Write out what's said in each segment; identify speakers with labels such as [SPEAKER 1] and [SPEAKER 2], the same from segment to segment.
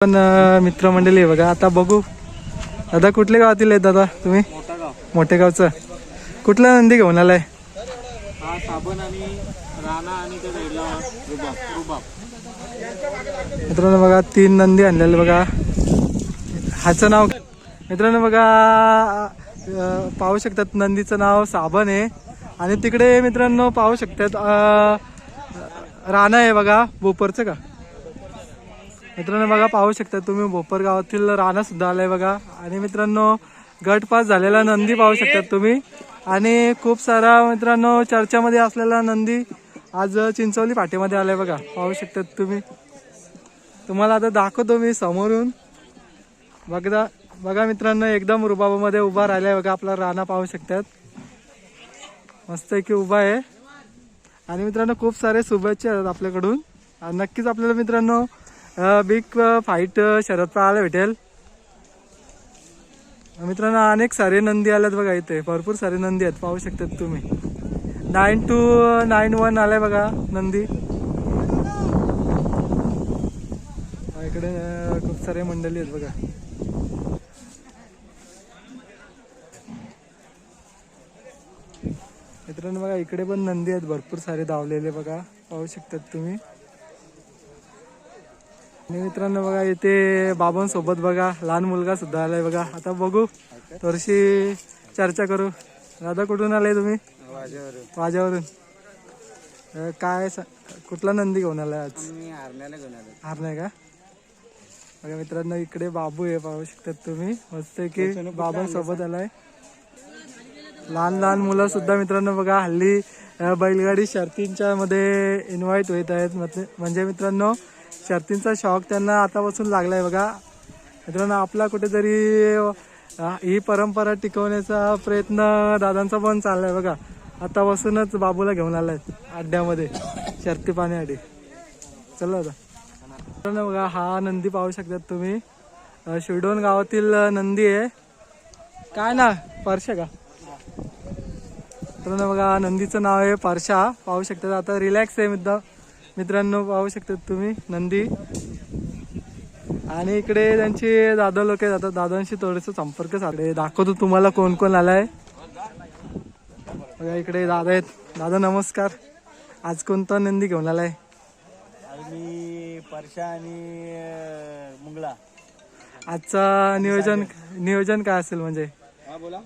[SPEAKER 1] पण मित्रमंडळी आहे बघा. आता बघू. दादा कुठल्या गावातील आहेत दादा तुम्ही?
[SPEAKER 2] मोठा गाव
[SPEAKER 1] मोठे गावचं कुठला नंदी घेऊन आलाय?
[SPEAKER 2] हा
[SPEAKER 1] मित्रांनो बघा तीन नंदी आणलेले बघा. ह्याचं नाव मित्रांनो बघा पाहू शकतात नंदीचं नाव साबण आहे. आणि तिकडे मित्रांनो पाहू शकतात राणा आहे बघा बोपरचं का? मित्रांनो बघा पाहू शकता तुम्ही भोपर गावातील राणा सुद्धा आलाय बघा. आणि मित्रांनो गटपास झालेला नंदी पाहू शकतात तुम्ही. आणि खूप सारा मित्रांनो चर्चामध्ये असलेला नंदी आज चिंचवली पाठीमध्ये आलाय बघा. पाहू शकतात तुम्ही. तुम्हाला आता दाखवतो मी समोरून. बघा बघा मित्रांनो एकदम रुबाबामध्ये उभा राहिलाय बघा आपला राणा पाहू शकतात. मस्त की उभा आहे. आणि मित्रांनो खूप सारे शुभेच्छा आहेत आपल्याकडून. नक्कीच आपल्याला मित्रांनो बिग फाईट शरद पाहायला भेटेल. मित्रांनो अनेक सारे नंदी आल्यात बघा इथे. भरपूर सारे नंदी आहेत. पाहू शकतात तुम्ही. नाईन टू नाईन वन आलाय बघा नंदी. इकडे खूप सारे मंडळी आहेत बघा. मित्रांनो बघा इकडे पण नंदी आहेत. भरपूर सारे धावलेले बघा. पाहू शकतात तुम्ही. आणि मित्रांनो बघा इथे बाबांसोबत बघा लहान मुलगा सुद्धा आलाय बघा. आता बघू थोडीशी चर्चा करू. दादा कुठून आलाय तुम्ही? अं, काय कुठला नंदी घेऊन आलाय आज?
[SPEAKER 2] मी हरण्याला घेऊन आलो
[SPEAKER 1] हार नाही का? बघा मित्रांनो इकडे बाबू आहे पाहू शकतात तुम्ही. मस्त की बाबांसोबत आलाय. लहान लहान मुलं सुद्धा मित्रांनो बघा हल्ली बैलगाडी शर्तींच्या मध्ये इन्व्हाइट होत आहेत. म्हणजे- म्हणजे मित्रांनो शर्तींचा शौक त्यांना आतापासून लागलाय बघा. मित्रांनो आपला कुठेतरी ही परंपरा टिकवण्याचा प्रयत्न दादांचा पण चाललाय बघा. आतापासूनच बाबूला घेऊन आलाय अड्ड्यामध्ये शर्ती पाण्यासाठी चला आता. मित्रांनो बघा हा नंदी पाहू शकतात तुम्ही. शिडोन गावातील नंदी आहे. काय ना परशा का? मित्रांनो बघा नंदीचं नाव आहे पारशा. पाहू शकतात आता रिलॅक्स आहे मुद्दा मित्रांनो पाहू शकतात तुम्ही नंदी. आणि इकडे त्यांची दादा लोक आहेत. आता दादांशी थोडस संपर्क साधले दाखवतो तुम्हाला कोण कोण आलाय. बघा इकडे दादा आहेत. दादा नमस्कार. आज कोणता नंदी घेऊन आलाय?
[SPEAKER 2] मी परशा आणि अं, मुंगळा
[SPEAKER 1] आजचा नियोजन नियोजन काय असेल म्हणजे?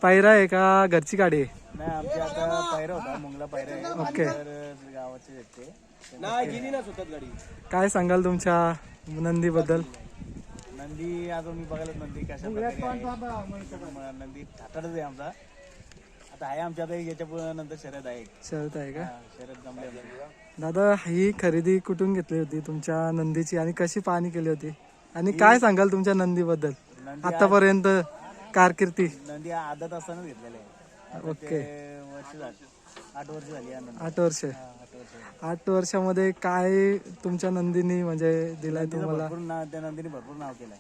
[SPEAKER 1] पायरा आहे का घरची गाडी आहे?
[SPEAKER 2] नाही आता पायरा होता मुंगला पायरा
[SPEAKER 1] ओके.
[SPEAKER 2] गावाचे नाही गेली ना सुतात गाडी.
[SPEAKER 1] काय सांगाल तुमच्या नंदीबद्दल?
[SPEAKER 2] नंदी अजून मी बघायला नंदी कशा प्रकारे आहे. नंदी ठाटाडच आहे आमचा. आता आहे आमच्या आता याच्या नंतर शर्यत आहे.
[SPEAKER 1] शरत आहे का?
[SPEAKER 2] हा, शर्यत जमली.
[SPEAKER 1] दादा ही खरेदी कुठून घेतली होती तुमच्या नंदीची आणि कशी पाहणी केली होती? आणि काय सांगाल तुमच्या नंदीबद्दल?
[SPEAKER 2] नंदी
[SPEAKER 1] आतापर्यंत कारकिर्दी.
[SPEAKER 2] नंदी आदत असताना घेतलेले आहे. आता
[SPEAKER 1] ओके.
[SPEAKER 2] वर्ष झाली. आठ वर्ष झाली
[SPEAKER 1] आठ वर्ष.
[SPEAKER 2] आठ वर्ष
[SPEAKER 1] आठ वर्षामध्ये काय तुमच्या नंदीनी म्हणजे दिलाय तुम्हाला?
[SPEAKER 2] भरपूर नाव त्या नंदीने भरपूर नाव केलंय.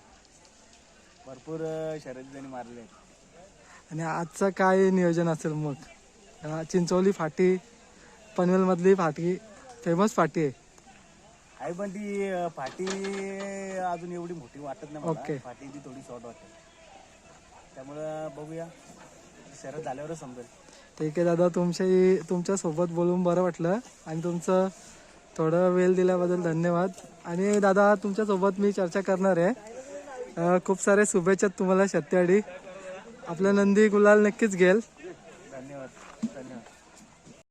[SPEAKER 2] भरपूर शर्यती त्यांनी मारले.
[SPEAKER 1] आणि आजचं काय नियोजन असेल मग? चिंचोली फाटी पनवेल मधली फाटी फेमस फाटी आहे.
[SPEAKER 2] आहे पण ती फाटी अजून एवढी मोठी वाटत नाही
[SPEAKER 1] ओके.
[SPEAKER 2] फाटी ती थोडी शॉर्ट वाटते. त्यामुळं बघूया. शर्यत झाल्यावरच समजेल.
[SPEAKER 1] ठीक आहे दादा तुमच्याही तुमच्यासोबत बोलून बरं वाटलं. आणि तुमचं थोडं वेळ दिल्याबद्दल धन्यवाद. आणि दादा तुमच्यासोबत मी चर्चा करणार आहे. खूप सारे शुभेच्छा तुम्हाला शत्याडी आपलं नंदी गुलाल नक्कीच घेईल